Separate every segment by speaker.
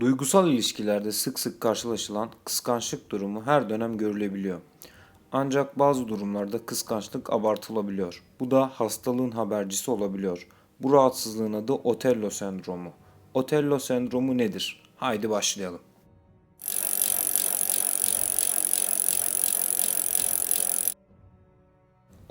Speaker 1: Duygusal ilişkilerde sık sık karşılaşılan kıskançlık durumu her dönem görülebiliyor. Ancak bazı durumlarda kıskançlık abartılabiliyor. Bu da hastalığın habercisi olabiliyor. Bu rahatsızlığın adı Otello sendromu. Otello sendromu nedir? Haydi başlayalım.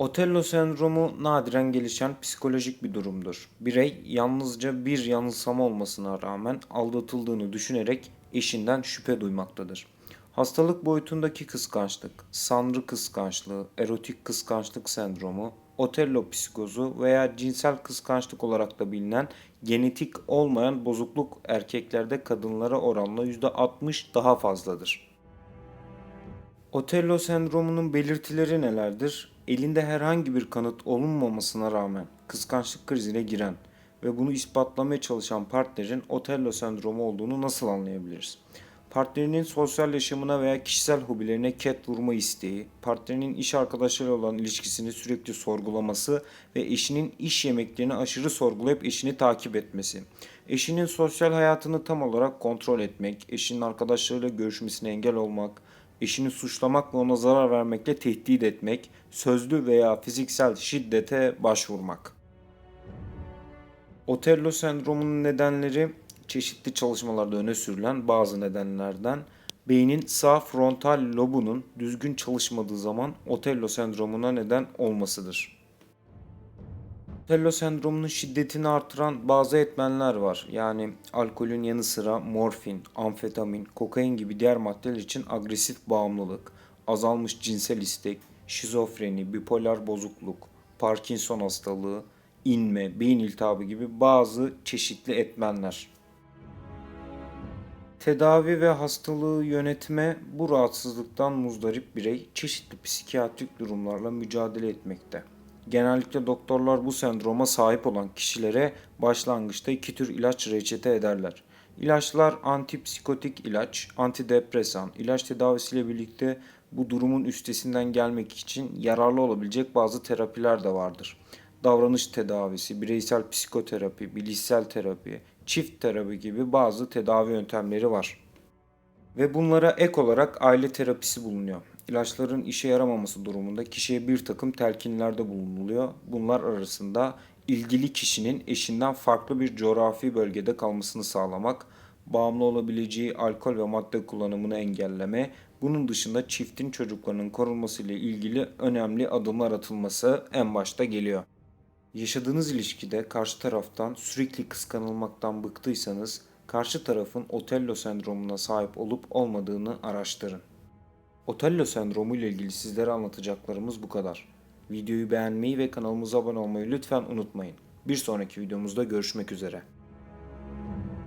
Speaker 1: Otello sendromu nadiren gelişen psikolojik bir durumdur. Birey yalnızca bir yanılsama olmasına rağmen aldatıldığını düşünerek eşinden şüphe duymaktadır. Hastalık boyutundaki kıskançlık, sanrı kıskançlığı, erotik kıskançlık sendromu, Otello psikozu veya cinsel kıskançlık olarak da bilinen genetik olmayan bozukluk erkeklerde kadınlara oranla %60 daha fazladır. Otello sendromunun belirtileri nelerdir? Elinde herhangi bir kanıt olunmamasına rağmen kıskançlık krizine giren ve bunu ispatlamaya çalışan partnerin Otello sendromu olduğunu nasıl anlayabiliriz? Partnerinin sosyal yaşamına veya kişisel hobilerine ket vurma isteği, partnerinin iş arkadaşlarıyla olan ilişkisini sürekli sorgulaması ve eşinin iş yemeklerini aşırı sorgulayıp eşini takip etmesi. Eşinin sosyal hayatını tam olarak kontrol etmek, eşinin arkadaşlarıyla görüşmesine engel olmak, eşini suçlamak ve ona zarar vermekle tehdit etmek, sözlü veya fiziksel şiddete başvurmak. Otello sendromunun nedenleri çeşitli çalışmalarda öne sürülen bazı nedenlerden beynin sağ frontal lobunun düzgün çalışmadığı zaman Otello sendromuna neden olmasıdır. Otello sendromunun şiddetini artıran bazı etmenler var. Yani alkolün yanı sıra morfin, amfetamin, kokain gibi diğer maddeler için agresif bağımlılık, azalmış cinsel istek, şizofreni, bipolar bozukluk, Parkinson hastalığı, inme, beyin iltihabı gibi bazı çeşitli etmenler. Tedavi ve hastalığı yönetme bu rahatsızlıktan muzdarip birey çeşitli psikiyatrik durumlarla mücadele etmekte. Genellikle doktorlar bu sendroma sahip olan kişilere başlangıçta iki tür ilaç reçete ederler. İlaçlar antipsikotik ilaç, antidepresan, ilaç tedavisiyle birlikte bu durumun üstesinden gelmek için yararlı olabilecek bazı terapiler de vardır. Davranış tedavisi, bireysel psikoterapi, bilişsel terapi, çift terapi gibi bazı tedavi yöntemleri var. Ve bunlara ek olarak aile terapisi bulunuyor. İlaçların işe yaramaması durumunda kişiye bir takım telkinlerde bulunuluyor. Bunlar arasında ilgili kişinin eşinden farklı bir coğrafi bölgede kalmasını sağlamak, bağımlı olabileceği alkol ve madde kullanımını engelleme, bunun dışında çiftin çocuklarının korunması ile ilgili önemli adımlar atılması en başta geliyor. Yaşadığınız ilişkide karşı taraftan sürekli kıskanılmaktan bıktıysanız, karşı tarafın Otello sendromuna sahip olup olmadığını araştırın. Otello sendromu ile ilgili sizlere anlatacaklarımız bu kadar. Videoyu beğenmeyi ve kanalımıza abone olmayı lütfen unutmayın. Bir sonraki videomuzda görüşmek üzere.